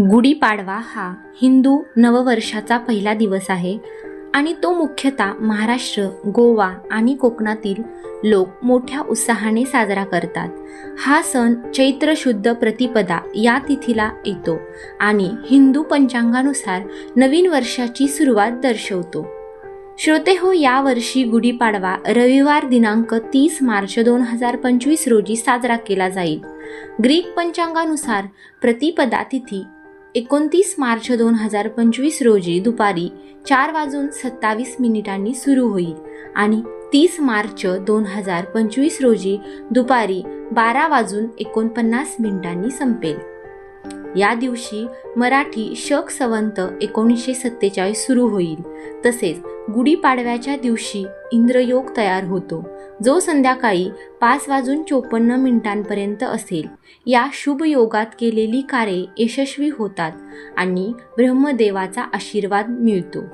गुढीपाडवा हा हिंदू नववर्षाचा पहिला दिवस आहे आणि तो मुख्यतः महाराष्ट्र गोवा आणि कोकणातील लोक मोठ्या उत्साहाने साजरा करतात. हा सण चैत्र शुद्ध प्रतिपदा या तिथीला येतो आणि हिंदू पंचांगानुसार नवीन वर्षाची सुरुवात दर्शवतो. श्रोते हो यावर्षी गुढीपाडवा रविवार दिनांक तीस मार्च दोन हजार पंचवीस रोजी साजरा केला जाईल. ग्रीक पंचांगानुसार प्रतिपदा तिथी एकोणतीस मार्च दोन हजार पंचवीस रोजी दुपारी चार वाजून सत्तावीस मिनिटांनी सुरू होईल आणि तीस मार्च दोन हजार पंचवीस रोजी दुपारी बारा वाजून एकोणपन्नास मिनिटांनी संपेल. या दिवशी मराठी शक संवंत एकोणीसशे सत्तेचाळीस सुरू होईल. तसेच गुढीपाडव्याच्या दिवशी इंद्रयोग तयार होतो. जो संध्याकाळी पाच वाजून चोपन्न मिनिटांपर्यंत असेल. या शुभ योगात केलेली कार्ये यशस्वी होतात आणि ब्रह्मदेवाचा आशीर्वाद मिळतो.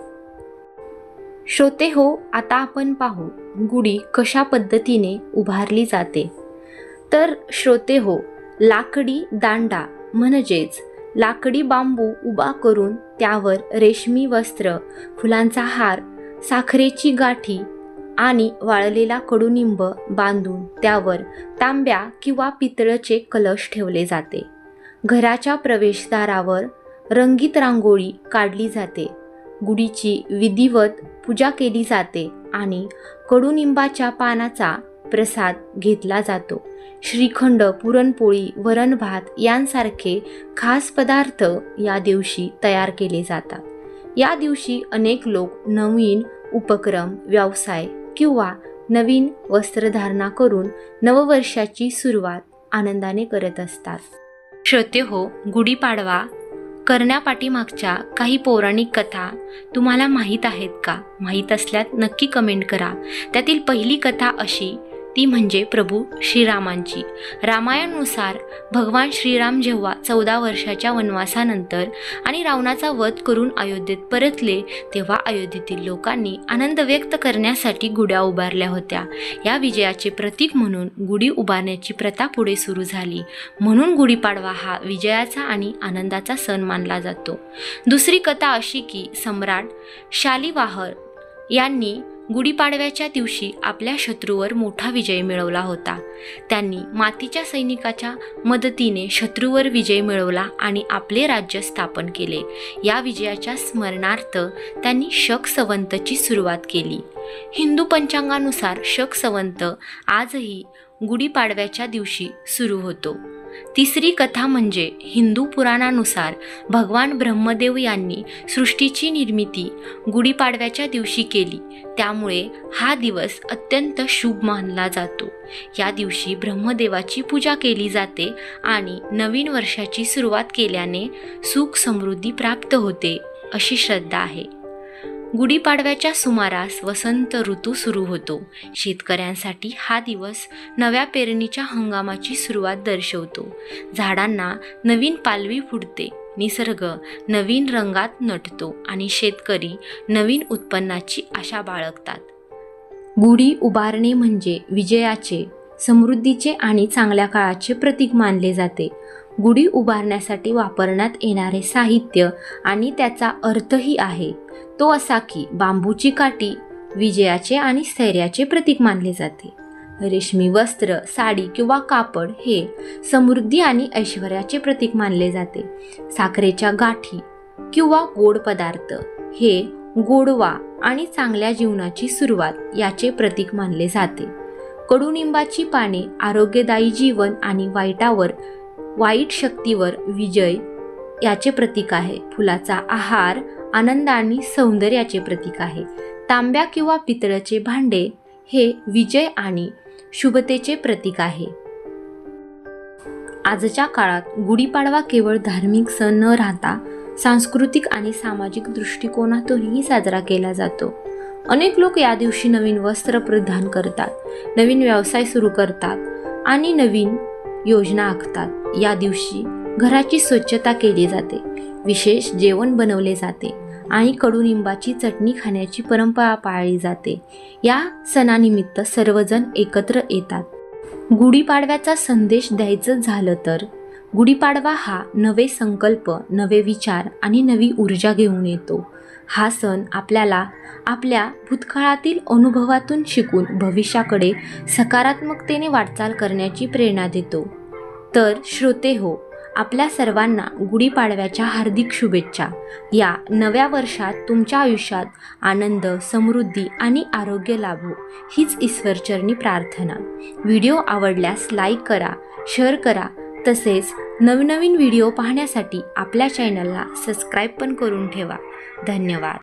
श्रोते हो आता आपण पाहू गुढी कशा पद्धतीने उभारली जाते. तर श्रोते हो लाकडी दांडा म्हणजेच लाकडी बांबू उभा करून त्यावर रेशमी वस्त्र फुलांचा हार साखरेची गाठी आणि वाळलेला कडुनिंब बांधून त्यावर तांब्या किंवा पितळचे कलश ठेवले जाते. घराच्या प्रवेशद्वारावर रंगीत रांगोळी काढली जाते. गुढीची विधिवत पूजा केली जाते आणि कडुनिंबाच्या पानाचा प्रसाद घेतला जातो. श्रीखंड पुरणपोळी वरण भात यांसारखे खास पदार्थ या दिवशी तयार केले जातात. या दिवशी अनेक लोक नवीन उपक्रम व्यवसाय किंवा नवीन वस्त्रधारणा करून नववर्षाची सुरुवात आनंदाने करत असतात. श्रोते हो गुढीपाडवा करण्यापाठीमागच्या काही पौराणिक कथा तुम्हाला माहीत आहेत का? माहीत असल्यात नक्की कमेंट करा. त्यातील पहिली कथा अशी ती म्हणजे प्रभू श्रीरामांची. रामायणानुसार भगवान श्रीराम जेव्हा चौदा वर्षाच्या वनवासानंतर आणि रावणाचा वध करून अयोध्येत परतले तेव्हा अयोध्येतील लोकांनी आनंद व्यक्त करण्यासाठी गुड्या उभारल्या होत्या. या विजयाचे प्रतीक म्हणून गुढी उभारण्याची प्रथा पुढे सुरू झाली. म्हणून गुढीपाडवा हा विजयाचा आणि आनंदाचा सण मानला जातो. दुसरी कथा अशी की सम्राट शालिवाहर यांनी गुढीपाडव्याच्या दिवशी आपल्या शत्रूवर मोठा विजय मिळवला होता. त्यांनी मातीच्या सैनिकाच्या मदतीने शत्रूवर विजय मिळवला आणि आपले राज्य स्थापन केले. या विजयाच्या स्मरणार्थ त्यांनी शक संवंतची सुरुवात केली. हिंदू पंचांगानुसार शक संवंत आजही गुढीपाडव्याच्या दिवशी सुरू होतो. तिसरी कथा म्हणजे हिंदू पुराणानुसार भगवान ब्रह्मदेव यांनी सृष्टीची निर्मिती गुढीपाडव्याच्या दिवशी केली. त्यामुळे हा दिवस अत्यंत शुभ मानला जातो. या दिवशी ब्रह्मदेवाची पूजा केली जाते आणि नवीन वर्षाची सुरुवात केल्याने सुख समृद्धी प्राप्त होते अशी श्रद्धा आहे. गुढीपाडव्याच्या सुमारास वसंत ऋतू सुरू होतो. शेतकऱ्यांसाठी हा दिवस नव्या पेरणीच्या हंगामाची सुरुवात दर्शवतो. झाडांना नवीन पालवी फुटते निसर्ग नवीन रंगात नटतो आणि शेतकरी नवीन उत्पन्नाची आशा बाळगतात. गुढी उभारणे म्हणजे विजयाचे समृद्धीचे आणि चांगल्या काळाचे प्रतीक मानले जाते. गुढी उभारण्यासाठी वापरण्यात येणारे साहित्य आणि त्याचा अर्थही आहे. तो असा की बांबूची काठी विजयाचे आणि स्थैर्याचे प्रतीक मानले जाते. रेशमी वस्त्र साडी किंवा कापड हे समृद्धी आणि ऐश्वर्याचे प्रतीक मानले जाते. साखरेच्या गाठी किंवा गोड पदार्थ हे गोडवा आणि चांगल्या जीवनाची सुरुवात याचे प्रतीक मानले जाते. कडुनिंबाची पाने आरोग्यदायी जीवन आणि वाईटावर वाईट शक्तीवर विजय याचे प्रतीक आहे. फुलाचा आहार आनंद आणि सौंदर्याचे प्रतीक आहे. तांब्या किंवा पितळाचे भांडे हे विजय आणि शुभतेचे प्रतीक आहे. आजच्या काळात गुढीपाडवा केवळ धार्मिक सण न राहता सांस्कृतिक आणि सामाजिक दृष्टिकोनातूनही साजरा केला जातो. अनेक लोक या दिवशी नवीन वस्त्र परिधान करतात नवीन व्यवसाय सुरू करतात आणि नवीन योजना आखतात. या दिवशी घराची स्वच्छता केली जाते. विशेष जेवण बनवले जाते आणि कडुनिंबाची चटणी खाण्याची परंपरा पाळली जाते. या सणानिमित्त सर्वजण एकत्र येतात. गुढीपाडव्याचा संदेश द्यायचं झालं तर गुढीपाडवा हा नवे संकल्प नवे विचार आणि नवी ऊर्जा घेऊन येतो. हा सण आपल्याला आपल्या भूतकाळातील अनुभवातून शिकून भविष्याकडे सकारात्मकतेने वाटचाल करण्याची प्रेरणा देतो. तर श्रोते हो आपल्या सर्वांना गुढीपाडव्याच्या हार्दिक शुभेच्छा. या नव्या वर्षात तुमच्या आयुष्यात आनंद समृद्धी आणि आरोग्य लाभो हीच ईश्वरचरणी प्रार्थना. व्हिडिओ आवडल्यास लाईक करा शेअर करा. तसेच नवनवीन व्हिडिओ पाहण्यासाठी आपल्या चॅनलला सबस्क्राईब पण करून ठेवा. धन्यवाद.